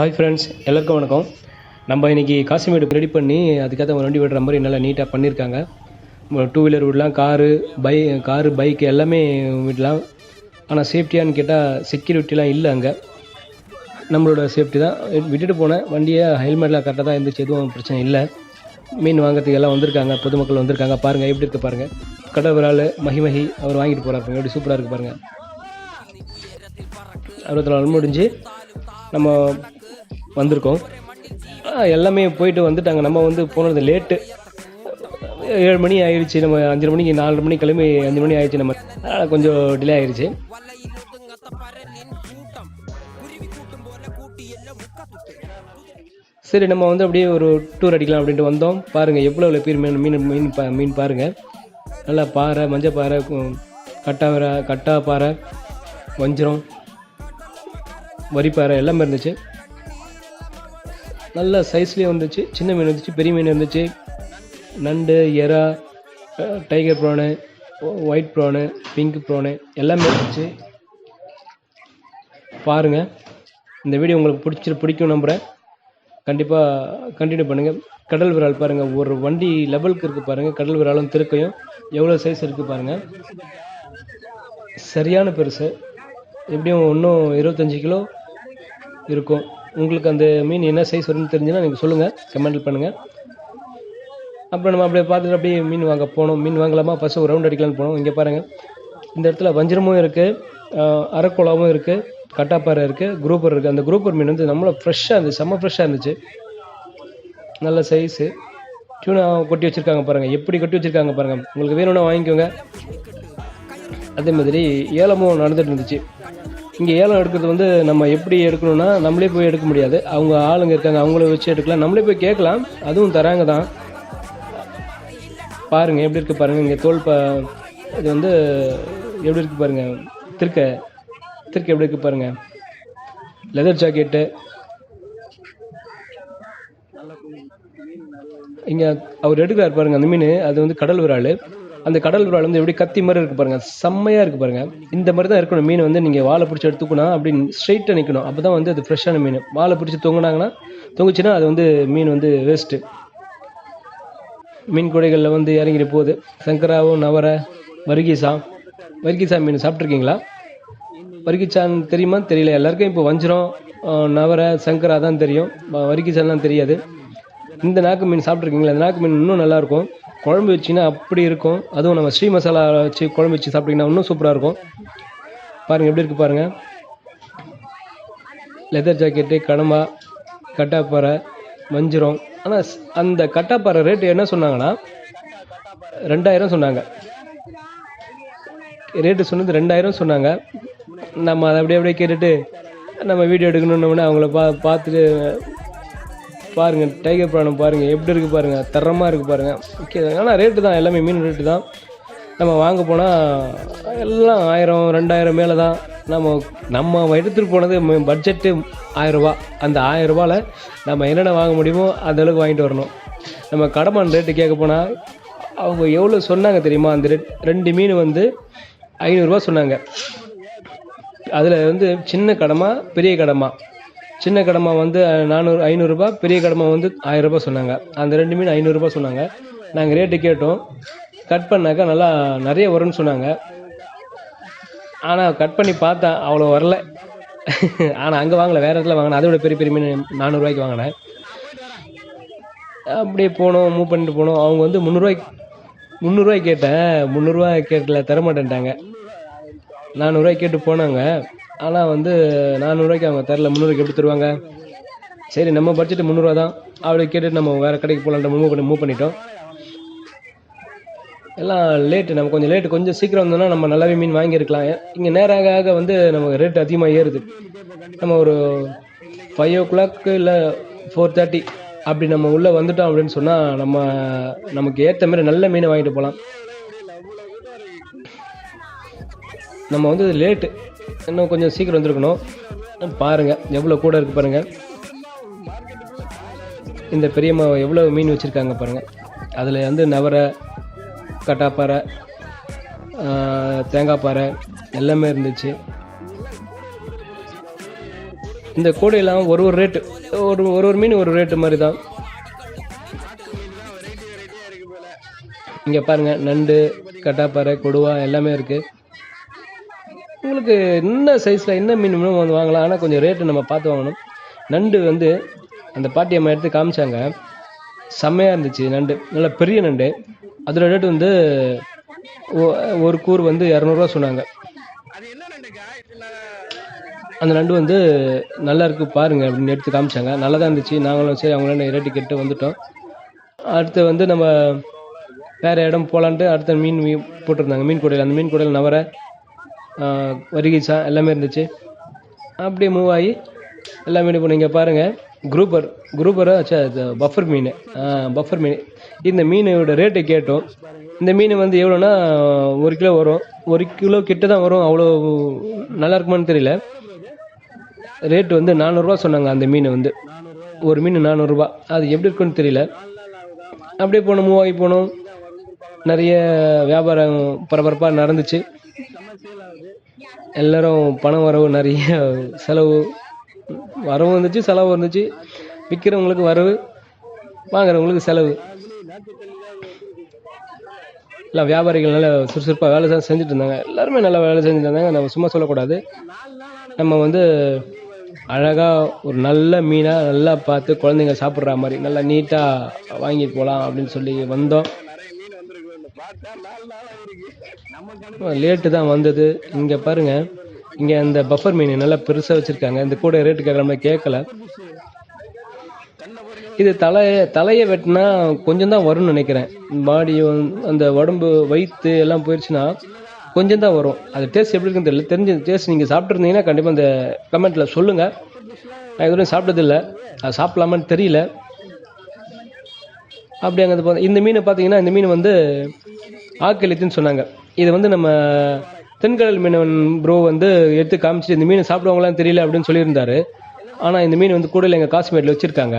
Hi friends எல்லாருக்கும் வணக்கம். நம்ம இன்றைக்கி காசிமேடு ரெடி பண்ணி அதுக்கேற்ற ஒரு வண்டி விடுற மாதிரி நல்லா நீட்டாக பண்ணியிருக்காங்க டூ வீலர் விடலாம் காரு பை காரு பைக் எல்லாமே விடலாம் ஆனால் சேஃப்டியான்னு கேட்டால் செக்யூரிட்டிலாம் இல்லை அங்கே. நம்மளோட சேஃப்டி தான். விட்டுட்டு போனேன் வண்டியை ஹெல்மெட்லாம் கரெக்டாக தான் இருந்துச்சு எதுவும் பிரச்சனை இல்லை. மீன் வாங்குறதுக்கு எல்லாம் வந்திருக்காங்க பொதுமக்கள் வந்திருக்காங்க. பாருங்கள் எப்படி இருக்கு பாருங்கள் கடை மகிமகி அவர் வாங்கிட்டு போகிறாரு எப்படி சூப்பராக இருக்குது பாருங்கள் அறுபத்தி நாலு முடிஞ்சு நம்ம வந்திருக்கோம். எல்லாமே போயிட்டு வந்துட்டாங்க. நம்ம வந்து போனது லேட்டு ஏழு மணி ஆயிடுச்சு. நம்ம அஞ்சரை மணிக்கு நாலு மணி கிளம்பி அஞ்சு மணி ஆயிடுச்சு நம்ம. கொஞ்சம் டிலே ஆயிடுச்சு சரி நம்ம வந்து அப்படியே ஒரு டூர் அடிக்கலாம் அப்படின்ட்டு வந்தோம். பாருங்கள் எவ்வளோ எவ்வளோ பேர் மீன் மீன் மீன் பா மீன் பாருங்கள் நல்லா பாறை மஞ்சள் பாறை கு- கட்டாவரை கட்டா பாறை வஞ்சிரம் வரிப்பாறை எல்லாமே இருந்துச்சு. நல்ல சைஸ்லேயே வந்துச்சு. சின்ன மீன் இருந்துச்சு பெரிய மீன் இருந்துச்சு நண்டு எறா tiger prawn white prawn pink prawn எல்லாமே இருந்துச்சு பாருங்கள் இந்த வீடியோ உங்களுக்கு பிடிச்சி பிடிக்கும் நம்புகிறேன் கண்டிப்பாக கண்டினியூ பண்ணுங்கள் கடல் விரால் பாருங்கள் ஒரு வண்டி லெவலுக்கு இருக்குது பாருங்கள் கடல் விராலும் திருக்கையும். எவ்வளோ சைஸ் இருக்குது பாருங்கள் சரியான பெருசு. எப்படியும் இன்னும் இருபத்தஞ்சி கிலோ இருக்கும். உங்களுக்கு அந்த மீன் என்ன சைஸ் வரும்னு தெரிஞ்சுன்னா நீங்கள் சொல்லுங்கள் கமெண்ட் பண்ணுங்கள் அப்புறம் நம்ம அப்படியே பார்த்துட்டு அப்படியே மீன் வாங்க போனோம். மீன் வாங்கலாமா? ஃபஸ்ட்டு ஒரு ரவுண்ட் அடிக்கலாம்னு போனோம். இங்கே பாருங்கள் இந்த இடத்துல வஞ்சிரமும் இருக்குது அரைக்குழாவும் இருக்குது கட்டாப்பாறை இருக்குது குரூப்பர் இருக்குது அந்த குரூப்பர் மீன் வந்து நம்மள ஃப்ரெஷ்ஷாக இருந்துச்சு. செம்ம ஃப்ரெஷ்ஷாக இருந்துச்சு. நல்ல சைஸு டியூனா கொட்டி வச்சுருக்காங்க பாருங்கள் எப்படி கொட்டி வச்சுருக்காங்க பாருங்கள் உங்களுக்கு வேணும்னா வாங்கிக்கோங்க. அதே மாதிரி ஏலமும் நடந்துட்டு இருந்துச்சு. இங்கே ஏலம் எடுக்கிறது வந்து நம்ம எப்படி எடுக்கணும்னா நம்மளே போய் எடுக்க முடியாது. அவங்க ஆளுங்க இருக்காங்க அவங்கள வச்சு எடுக்கலாம். நம்மளே போய் கேட்கலாம். அதுவும் தராங்க தான். பாருங்கள் எப்படி இருக்குது பாருங்கள் இங்கே தோல் ப இது வந்து எப்படி இருக்குது பாருங்கள் திருக்க. திருக்க எப்படி இருக்குது பாருங்கள் லெதர் ஜாக்கெட்டு இங்கே அவர் எடுக்கிறார் பாருங்க அந்த மீன். அது வந்து கடல் விரால் அந்த கடல் விரால் வந்து எப்படி கத்தி மாதிரி இருக்கு பாருங்க. செம்மையா இருக்கு பாருங்க. இந்த மாதிரி தான் இருக்கணும். மீன் வந்து நீங்க வாழை பிடிச்சி எடுத்துக்கணும் அப்படின்னு ஸ்ட்ரைட்டாக நிற்கணும் அப்போ தான் வந்து அது ஃப்ரெஷ்ஷான மீன். வாழை பிடிச்சி தொங்குனாங்கன்னா தொங்குச்சுன்னா அது வந்து மீன் வந்து வேஸ்ட்டு மீன் குடைகளில் வந்து இறங்கிட்டு போகுது. சங்கராவும் நவர வர்கீசா. வர்கீசா மீன் சாப்பிட்ருக்கீங்களா வர்கீசான்னு தெரியுமா? தெரியல. எல்லாருக்கும் இப்போ வஞ்சிரம் நவர சங்கரா தான் தெரியும். வ- தெரியாது. இந்த நாக்கு மீன் சாப்பிட்ருக்கீங்களா இந்த நாக்கு மீன் இன்னும் நல்லாயிருக்கும் குழம்பு வச்சிங்கன்னா அப்படி இருக்கும். அதுவும் நம்ம ஸ்ரீ மசாலா வச்சு குழம்பு வச்சு சாப்பிட்டிங்கன்னா இன்னும் சூப்பராக இருக்கும். பாருங்கள் எப்படி இருக்குது பாருங்கள் லெதர் ஜாக்கெட்டு கடமா கட்டாப்பாறை வஞ்சிரம் ஆனால் அந்த கட்டாப்பாறை ரேட்டு என்ன சொன்னாங்கன்னா ரெண்டாயிரம் சொன்னாங்க. ரேட்டு சொன்னது ரெண்டாயிரம் சொன்னாங்க. நம்ம அதை அப்படியே அப்படியே கேட்டுட்டு நம்ம வீடியோ எடுக்கணுன்னே அவங்கள பா பார்த்துட்டு பாருங்கள் டைகர் பிராணம் பாருங்கள் எப்படி இருக்குது பாருங்கள் தரமாக இருக்குது பாருங்க. ஓகே ஆனால் ரேட்டு தான் எல்லாமே மீன் ரேட்டு தான். நம்ம வாங்க போனால் எல்லாம் ஆயிரம் ரெண்டாயிரம் மேலே தான். நம்ம நம்ம எடுத்துகிட்டு போனது பட்ஜெட்டு ஆயிரரூபா அந்த ஆயிரரூபாவில் நம்ம என்னென்ன வாங்க முடியுமோ அந்த அளவுக்கு வாங்கிட்டு வரணும். நம்ம கடமான் ரேட்டு கேட்க போனால் அவங்க எவ்வளோ சொன்னாங்க தெரியுமா? அந்த ரேட் ரெண்டு மீன் வந்து ஐநூறுரூவா சொன்னாங்க. அதில் வந்து சின்ன கடமா பெரிய கடமா. சின்ன கடமா வந்து நானூறு ஐநூறுரூபா பெரிய கடமா வந்து ஆயிரரூபா சொன்னாங்க. அந்த ரெண்டு மீன் ஐநூறுரூபா சொன்னாங்க. நாங்கள் ரேட்டு கேட்டோம். கட் பண்ணாக்கா நல்லா நிறைய வரும்னு சொன்னாங்க. ஆனால் கட் பண்ணி பார்த்தேன். அவ்வளோ வரல. ஆனால் அங்கே வாங்கலை. வேறு இடத்துல வாங்கினேன். அதை விட பெரிய பெரிய மீன் நானூறுரூவாய்க்கு வாங்கினேன். அப்படியே போனோம் மூவ் பண்ணிட்டு போனோம். அவங்க வந்து முந்நூறுரூவாய்க்கு முந்நூறுரூவாய்க்கு கேட்டேன். முந்நூறுரூவா கேட்கல தரமாட்டேன்ட்டாங்க. நானூறுரூவாய்க்கு கேட்டு போனாங்க. ஆனால் வந்து நானூறுரூவாய்க்கு அவங்க தரல. முந்நூறுக்கு எப்படி தருவாங்க? சரி நம்ம பட்ஜெட் முந்நூறுரூவா தான் அப்படி கேட்டுட்டு நம்ம வேறு கடைக்கு போகலான்ட்டு மூவ் பண்ணி மூவ் பண்ணிட்டோம். எல்லாம் லேட்டு நம்ம கொஞ்சம் லேட்டு கொஞ்சம் சீக்கிரம் வந்தோம்னா நம்ம நல்லாவே மீன் வாங்கியிருக்கலாம். இங்கே நேராக ஆக ஆக வந்து நமக்கு ரேட் அதிகமாக ஏறுது. நம்ம ஒரு ஃபைவ் ஓ கிளாக்கு இல்லை ஃபோர் தேர்ட்டி அப்படி நம்ம உள்ளே வந்துட்டோம் அப்படின்னு சொன்னால் நம்ம நமக்கு ஏற்ற மாதிரி நல்ல மீனை வாங்கிட்டு போகலாம் நம்ம வந்து லேட்டு இன்னும் கொஞ்சம் சீக்கிரம் வந்திருக்கணும். பாருங்கள் எவ்வளோ கூட இருக்குது பாருங்கள் இந்த பெரியம்மா எவ்வளோ மீன் வச்சுருக்காங்க பாருங்கள் அதில் வந்து நவரை கட்டாப்பாறை தேங்காய்ப்பாறை தேங்காய் பாறை எல்லாமே இருந்துச்சு. இந்த கூடையெல்லாம் ஒரு ஒரு ரேட்டு ஒரு ஒரு ஒரு மீன் ஒரு ரேட்டு மாதிரி தான் இங்கே பாருங்கள் நண்டு கட்டாப்பாறை கொடுவா எல்லாமே இருக்குது உங்களுக்கு என்ன சைஸில் என்ன மீன் வேணும் வந்து வாங்கலாம். ஆனால் கொஞ்சம் ரேட்டு நம்ம பார்த்து வாங்கணும். நண்டு வந்து அந்த பாட்டி அம்மா எடுத்து காமிச்சாங்க. செம்மையாக இருந்துச்சு நண்டு. நல்ல பெரிய நண்டு. அதோட ரேட்டு வந்து ஒரு கூறு வந்து இரநூறுவா சொன்னாங்க. அந்த நண்டு வந்து நல்லா இருக்கு பாருங்க அப்படின்னு எடுத்து காமிச்சாங்க. நல்லா தான் இருந்துச்சு. நாங்களும் சரி அவங்கள ரேட்டு கேட்டு வந்துட்டோம். அடுத்து வந்து நம்ம வேறு இடம் போகலான்ட்டு அடுத்த மீன் போட்டிருந்தாங்க. மீன் கூடையில் அந்த மீன் கூடையில் நவரை வரிகிச்சா எல்லாமே இருந்துச்சு. அப்படியே மூவ் ஆகி எல்லா மீன் இப்போ நீங்கள் பாருங்கள் குரூப்பர் குரூப்பரை சே பஃபர் மீன். பஃபர் மீன். இந்த மீனோட ரேட்டு கேட்டோம். இந்த மீன் வந்து எவ்வளோன்னா ஒரு கிலோ வரும். ஒரு கிலோ கிட்ட தான் வரும். அவ்வளோ நல்லா இருக்குமான்னு தெரியல. ரேட்டு வந்து நானூறுரூவா சொன்னாங்க அந்த மீன் வந்து. ஒரு மீன் நானூறுரூவா அது எப்படி இருக்குன்னு தெரியல. அப்படியே போனோம் மூவ் ஆகி போனோம். நிறைய வியாபாரம் பரபரப்பாக நடந்துச்சு. எல்லோரும் பணம் வரவு நிறைய செலவு வரவும் இருந்துச்சு செலவு இருந்துச்சு விற்கிறவங்களுக்கு வரவு வாங்குறவங்களுக்கு செலவு. எல்லாம் வியாபாரிகள் நல்லா சுறுசுறுப்பாக வேலை செஞ்சுட்டு இருந்தாங்க. எல்லாருமே நல்லா வேலை செஞ்சுட்டு இருந்தாங்க. நம்ம சும்மா சொல்லக்கூடாது. நம்ம வந்து அழகாக ஒரு நல்ல மீனாக நல்லா பார்த்து குழந்தைங்க சாப்பிட்ற மாதிரி நல்லா நீட்டாக வாங்கிட்டு போகலாம் அப்படின்னு சொல்லி வந்தோம். லேட்டு தான் வந்தது. இங்கே பாருங்க. இங்கே அந்த பஃபர் மீன் நல்லா பெருசாக வச்சுருக்காங்க. இந்த கூட ரேட்டு கேட்குற மாதிரி கேட்கல இது தலை தலையை வெட்டினா கொஞ்சம் தான் வரும்னு நினைக்கிறேன். பாடி அந்த உடம்பு வயிற்று எல்லாம் போயிடுச்சுன்னா கொஞ்சம் தான் வரும். அது டேஸ்ட் எப்படி இருக்குன்னு தெரியல. தெரிஞ்ச டேஸ்ட் நீங்கள் சாப்பிட்ருந்தீங்கன்னா கண்டிப்பாக அந்த கமெண்ட்டில் சொல்லுங்கள் நான் இதுவரையும் சாப்பிட்டதில்ல அது சாப்பிட்லாமான்னு தெரியல. அப்படி அங்கே இந்த மீன் பார்த்தீங்கன்னா இந்த மீன் வந்து ஆக்கிலித்துன்னு சொன்னாங்க. இதை வந்து நம்ம தென்கடல் மீனவன் ப்ரோ வந்து எடுத்து காமிச்சிட்டு இந்த மீன் சாப்பிடுவாங்களான்னு தெரியல அப்படின்னு சொல்லியிருந்தாரு. ஆனால் இந்த மீன் வந்து கூடையில் எங்கள் காஷ்மீரில் வச்சுருக்காங்க.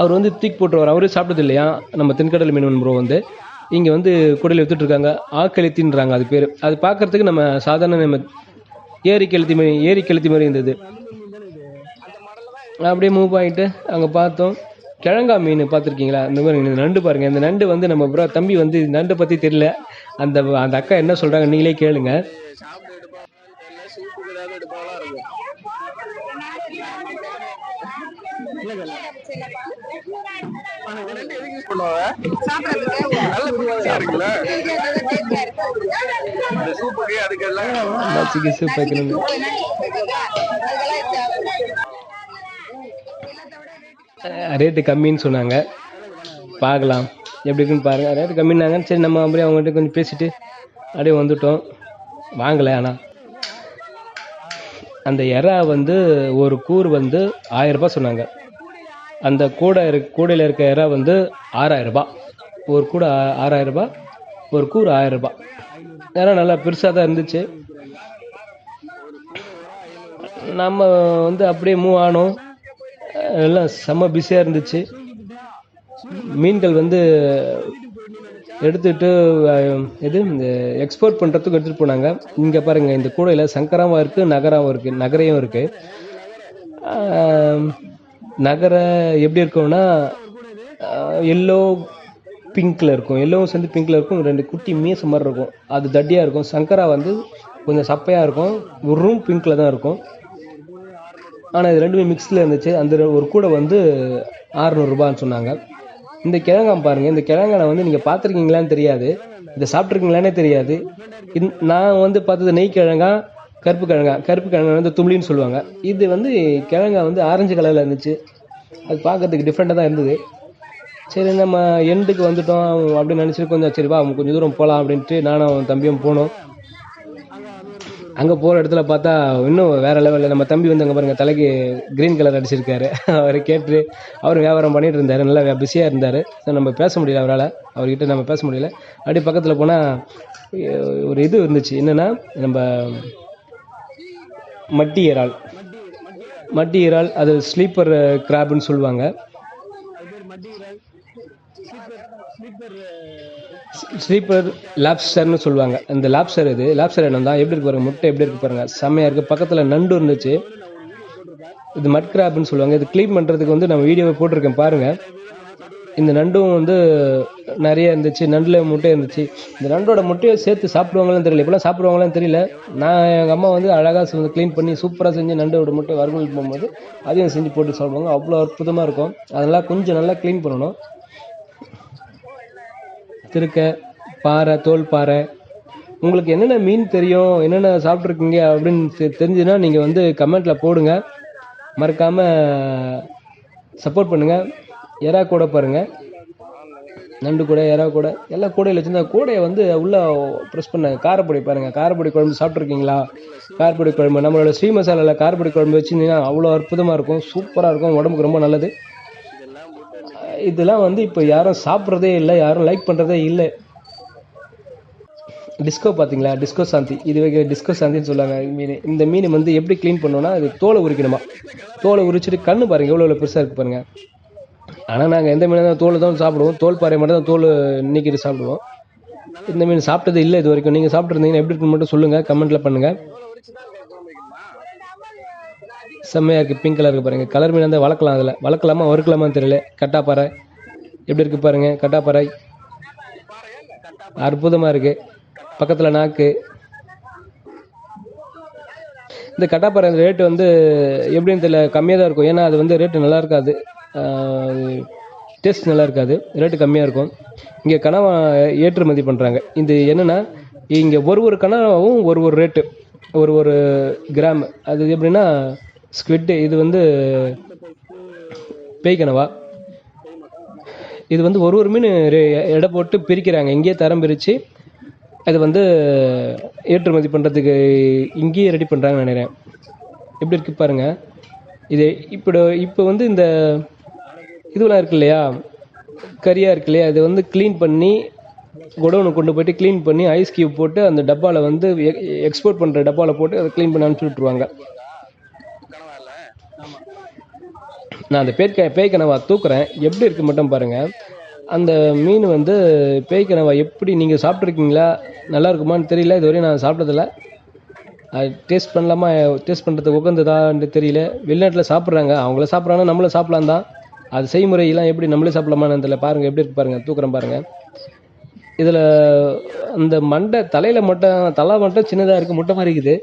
அவர் வந்து தூக்கி போட்டுருவார். அவரே சாப்பிட்டது இல்லையா? நம்ம தென்கடல் மீனவன் ப்ரோ வந்து. இங்கே வந்து கூடையில் விற்றுட்ருக்காங்க ஆக்கெழுத்தின்றாங்க அது பேர். அது பார்க்கறதுக்கு நம்ம சாதாரண நம்ம ஏரி கெழுத்தி மாதிரி ஏரி கெழுத்தி மாதிரி இருந்தது. அப்படியே மூவ் ஆகிட்டு அங்கே பார்த்தோம். கிழங்கா மீன் பார்த்துருக்கீங்களா? இந்த மாதிரி இந்த நண்டு பாருங்க. இந்த நண்டு வந்து நம்ம ப்ரோ தம்பி வந்து நண்டு பற்றி தெரியல. அந்த அந்த அக்கா என்ன சொல்கிறாங்க நீங்களே கேளுங்க. மச்சிக்கு சூப் வைக்கணும் ரேட்டு கம்மின்னு சொன்னாங்க. பார்க்கலாம். எப்படி இருக்குன்னு பாருங்கள் ரேட்டு கம்மின்னாங்க. சரி நம்ம அப்படியே அவங்ககிட்ட கொஞ்சம் பேசிட்டு அப்படியே வந்துட்டோம். வாங்கலை ஆனால் அந்த எறா வந்து ஒரு கூறு வந்து ஆயரூபா சொன்னாங்க. அந்த கூடை இரு கூடையில் இருக்க எறா வந்து ஆறாயிரரூபா ஒரு கூடை ஆறாயிரரூபா ஒரு கூர் ஆயிரரூபா ரூபாய். எறா நல்லா பெருசாக தான் இருந்துச்சு. நம்ம வந்து அப்படியே மூவ் ஆனோம். எல்லாம் செம்ம பிஸியாக இருந்துச்சு. மீன்கள் வந்து எடுத்துட்டு இது இந்த எக்ஸ்போர்ட் பண்ணுறதுக்கு எடுத்துகிட்டு போனாங்க. இங்கே பாருங்கள் இந்த கூடையில் சங்கராவும் இருக்குது நகராவும் இருக்குது நகரையும் இருக்குது நகரை எப்படி இருக்கும்னா எல்லோ பிங்க்கில் இருக்கும். எல்லோவும் சேர்ந்து பிங்க்கில் இருக்கும். ரெண்டு குட்டி மீச மாதிரி இருக்கும். அது தட்டியாக இருக்கும். சங்கரா வந்து கொஞ்சம் சப்பையாக இருக்கும். உரும் பிங்க்கில் தான் இருக்கும். ஆனால் இது ரெண்டுமே மிக்ஸில் இருந்துச்சு. அந்த ஒரு கூடை வந்து ஆறுநூறுபான்னு சொன்னாங்க. இந்த கிழங்காம் பாருங்கள் இந்த கிழங்கான வந்து நீங்கள் பார்த்துருக்கீங்களான்னு தெரியாது. இதை சாப்பிட்ருக்கீங்களானே தெரியாது. இந் நான் வந்து பார்த்தது நெய் கிழங்கா கருப்பு கிழங்கா. கருப்பு கிழங்கா வந்து தும்ளின்னு சொல்லுவாங்க. இது வந்து கிழங்கா வந்து ஆரஞ்சு கலரில் இருந்துச்சு. அது பார்க்கறதுக்கு டிஃப்ரெண்ட்டாக தான் இருந்தது. சரி நம்ம எண்டுக்கு வந்துட்டோம். அப்படின்னு நினச்சிட்டு கொஞ்சம் சரி வா கொஞ்சம் தூரம் போகலாம் அப்படின்ட்டு நானும் அவன் தம்பியும் போனோம். அங்கே போகிற இடத்துல பார்த்தா இன்னும் வேற லெவலில் நம்ம தம்பி வந்து அங்கே பாருங்க தலைக்கு க்ரீன் கலர் அடிச்சிருக்காரு. அவர் கேட்டு அவர் வியாபாரம் பண்ணிட்டு இருந்தார். நல்லா பிஸியாக இருந்தார். நம்ம பேச முடியல அவரால். அவர்கிட்ட நம்ம பேச முடியல. அப்படி பக்கத்தில் போனால் ஒரு இது இருந்துச்சு. என்னென்னா நம்ம மட்டி இறால் மட்டி இறால் அது ஸ்லீப்பர் கிராப்னு சொல்லுவாங்க. ஸ்லீப்பர் லாப்ஸ்டர்னு சொல்லுவாங்க. அந்த லாப்ஸ்டர் இது லாப்ஸ்டர் இடம் தான் எப்படி இருக்கு பாருங்க முட்டை எப்படி இருக்கு பாருங்க செம்மையா இருக்கு. பக்கத்தில் நண்டு இருந்துச்சு. இது மட் கிராப்னு சொல்லுவாங்க. இது க்ளீன் பண்ணுறதுக்கு வந்து நம்ம வீடியோவை போட்டிருக்கேன் பாருங்கள் இந்த நண்டும் வந்து நிறைய இருந்துச்சு. நண்டில் முட்டை இருந்துச்சு. இந்த நண்டோட முட்டையை சேர்த்து சாப்பிடுவாங்களான்னு தெரியல. இப்போலாம் சாப்பிடுவாங்களான்னு தெரியல. நான் எங்கள் அம்மா வந்து அழகாக க்ளீன் பண்ணி சூப்பராக செஞ்சு நண்டோட முட்டை வறுவல் போகும்போது அதையும் செஞ்சு போட்டு சாப்பிடுவாங்க. அவ்வளோ அற்புதமாக இருக்கும். அதெல்லாம் கொஞ்சம் நல்லா க்ளீன் பண்ணணும். திருக்க பாறை தோல் பாறை. உங்களுக்கு என்னென்ன மீன் தெரியும் என்னென்ன சாப்பிட்ருக்கீங்க அப்படின்னு தெ- தெரிஞ்சுதுன்னா நீங்கள் வந்து கமெண்ட்டில் போடுங்க. மறக்காமல் சப்போர்ட் பண்ணுங்கள் எறா கூட பாருங்கள் நண்டு கூட எறா கூட. எல்லா கூடையில் வச்சுருந்தா கூடையை வந்து உள்ளே ப்ரெஸ் பண்ண. காரப்பொடி பாருங்கள் காரப்பொடி குழம்பு சாப்பிட்ருக்கீங்களா காரப்பொடி குழம்பு. நம்மளோட ஸ்ரீ மசாலாவில் காரப்பொடி குழம்பு வச்சுருந்தீங்கன்னா அவ்வளோ அற்புதமாக இருக்கும். சூப்பராக இருக்கும். உடம்புக்கு ரொம்ப நல்லது. இதெல்லாம் வந்து இப்போ யாரும் சாப்பிட்றதே இல்லை யாரும் லைக் பண்ணுறதே இல்லை. டிஸ்கோ பார்த்தீங்களா டிஸ்கோ சாந்தி. இது வைக்கிற டிஸ்கோ சாந்தின்னு சொல்லுவாங்க. மீன் இந்த மீன் வந்து எப்படி க்ளீன் பண்ணோன்னா அது தோலை உரிக்கணுமா? தோலை உரிச்சிட்டு கண்ணு பாருங்கள் எவ்வளோ எவ்வளோ பெருசாக இருக்குது பாருங்கள் ஆனால் நாங்கள் எந்த மீனாக தான் தோல் தான் சாப்பிடுவோம். தோல் பாறை மட்டும் தான் தோல் நீக்கிட்டு சாப்பிடுவோம். இந்த மீன் சாப்பிட்டது இல்லை இது வரைக்கும். நீங்கள் சாப்பிட்ருந்தீங்கன்னா எப்படி இருக்குன்னு மட்டும் சொல்லுங்கள் கமெண்ட்டில் பண்ணுங்கள் செம்மையாக இருக்குது பிங்க் கலர் பாருங்கள் கலர் மீன் வந்து வளர்க்கலாம் அதில். வளர்க்கலாமா வறுக்கலாமான்னு தெரியல. கட்டாப்பாறை எப்படி இருக்குது பாருங்கள் கட்டாப்பாறை அற்புதமாக இருக்குது பக்கத்தில் நாக்கு. இந்த கட்டாப்பாறை ரேட்டு வந்து எப்படின்னு தெரியல கம்மியாக தான் இருக்கும். ஏன்னா அது வந்து ரேட்டு நல்லா இருக்காது. டேஸ்ட் நல்லா இருக்காது. ரேட்டு கம்மியாக இருக்கும். இங்கே கனவா ஏற்றுமதி பண்ணுறாங்க இது என்னென்னா இங்கே ஒரு ஒரு கனவாவும் ஒரு ஒரு ரேட்டு ஒரு ஒரு கிராம் அது எப்படின்னா ஸ்குவிட் இது வந்து பேய் கனவா இது வந்து ஒரு ஒரு மீன் ரெ- எடை போட்டு பிரிக்கிறாங்க. இங்கேயே தரம் பிரித்து அது வந்து ஏற்றுமதி பண்ணுறதுக்கு இங்கேயே ரெடி பண்ணுறாங்கன்னு நினைக்கிறேன். எப்படி இருக்கு பாருங்க. இது இப்போ இப்போ வந்து இந்த இதுவெல்லாம் இருக்கு இல்லையா? கரியாக இருக்கு இல்லையா? இதை வந்து க்ளீன் பண்ணி குடோனுக்கு கொண்டு போயிட்டு க்ளீன் பண்ணி ஐஸ் கியூப் போட்டு அந்த டப்பாவில் வந்து e, எக்ஸ்போர்ட் பண்ணுற டப்பாவில் போட்டு அதை க்ளீன் பண்ணி அனுப்பிச்சி விட்ருவாங்க நான் அந்த பேய்க்க பேய் கனவா தூக்குறேன். எப்படி இருக்கு மட்டும் பாருங்கள் அந்த மீன் வந்து பேய் கனவா எப்படி நீங்கள் சாப்பிட்ருக்கீங்களா நல்லா இருக்குமான்னு தெரியல. இதுவரையும் நான் சாப்பிட்டதில்ல. அது டேஸ்ட் பண்ணலாமா? டேஸ்ட் பண்ணுறதுக்கு உகந்ததான்னு தெரியல. வெளிநாட்டில் சாப்பிட்றாங்க. அவங்கள சாப்பிட்றாங்கன்னா நம்மளும் சாப்பிட்லாம் தான். அது செய்முறையெல்லாம் எப்படி நம்மளே சாப்பிடலாமான்னு தெரியல. பாருங்கள் எப்படி இருக்கு பாருங்கள் தூக்குறேன் பாருங்கள் இதில் அந்த மண்டை தலையில் மட்டும் தலை மட்டும் சின்னதாக இருக்குது முட்டை மாதிரி இருக்குது.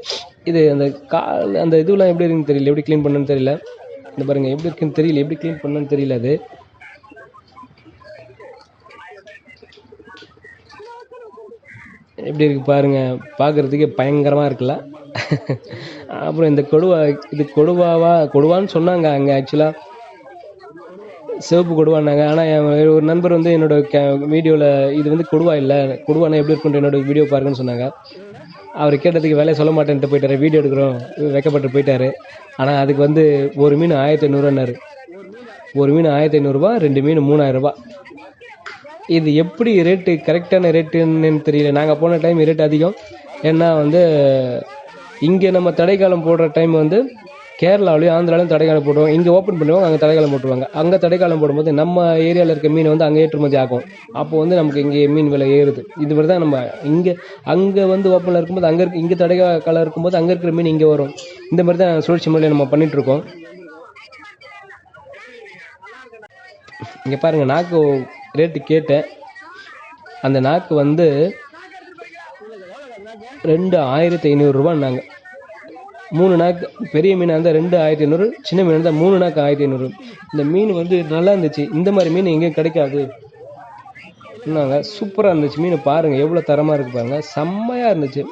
இது அந்த கால் அந்த இதுவெலாம் எப்படி இருக்குன்னு தெரியல. எப்படி க்ளீன் பண்ணுன்னு தெரியல. இந்த பாருங்கள் எப்படி இருக்குன்னு தெரியல எப்படி க்ளீன் பண்ணணும்னு தெரியல அது. எப்படி இருக்குது பாருங்கள் பார்க்கறதுக்கே பயங்கரமாக இருக்குல்ல. அப்புறம் இந்த கொடுவா இது கொடுவாவா கொடுவான்னு சொன்னாங்க அங்கே ஆக்சுவலாக சிவப்பு கொடுவான்னாங்க ஆனால் என் ஒரு நண்பர் வந்து என்னோட கே வீடியோவில் இது வந்து கொடுவா இல்லை கொடுவானா எப்படி இருக்குன்ற என்னோட வீடியோ பாருங்கன்னு சொன்னாங்க. அவர் கேட்டதுக்கு வேலையை சொல்ல மாட்டேன்ட்டு போயிட்டாரு. வீடியோ எடுக்கிறோம். வைக்கப்பட்டு போயிட்டாரு. ஆனால் அதுக்கு வந்து ஒரு மீன் ஆயிரத்தி ஐநூறுவான்னாரு ஒரு மீன் ஆயிரத்தி ஐநூறுரூவா ரெண்டு மீன் மூணாயிரம் இது எப்படி ரேட்டு கரெக்டான ரேட்டுன்னு தெரியல. நாங்கள் போன டைம் ரேட் அதிகம். ஏன்னா வந்து இங்கே நம்ம தடைக்காலம் போடுற டைம் வந்து கேரளாவிலையும் ஆந்திராலையும் தடைக்காலம் போடுவாங்க இங்கே ஓப்பன் பண்ணுவாங்க அங்கே தடைக்காலம் போட்டுருவாங்க. அங்கே தடைக்காலம் போடும்போது நம்ம ஏரியாவில் இருக்க மீன் வந்து அங்கே ஏற்றுமதி ஆகும். அப்போ வந்து நமக்கு இங்கே மீன் விலை ஏறுது. இது மாதிரி தான் நம்ம இங்கே அங்கே வந்து ஓப்பனில் இருக்கும்போது அங்கே இருக்க இங்கே தடைக்காலம் இருக்கும்போது அங்கே இருக்கிற மீன் இங்கே வரும். இந்த மாதிரி தான் சுழற்சி முறையில் நம்ம பண்ணிகிட்ருக்கோம் இங்கே பாருங்கள் நாக்கு ரேட்டு கேட்டேன். அந்த நாக்கு வந்து ரெண்டு ஆயிரத்தி ஐநூறுரூவான்னாங்க மூணு நாக்கு பெரிய மீனாக இருந்தால் ரெண்டு ஆயிரத்தி ஐநூறு சின்ன மீன் இருந்தால் மூணு நாக்கு ஆயிரத்தி ஐநூறு. இந்த மீன் வந்து நல்லா இருந்துச்சு. இந்த மாதிரி மீன் எங்கேயும் கிடைக்காது. சொன்னாங்க. சூப்பராக இருந்துச்சு மீன் பாருங்கள் எவ்வளோ தரமாக இருக்குது பாருங்கள் செம்மையாக இருந்துச்சு.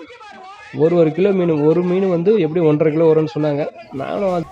ஒரு ஒரு கிலோ மீன் ஒரு மீன் வந்து எப்படி ஒன்றரை கிலோ வரும்னு சொன்னாங்க. நானும்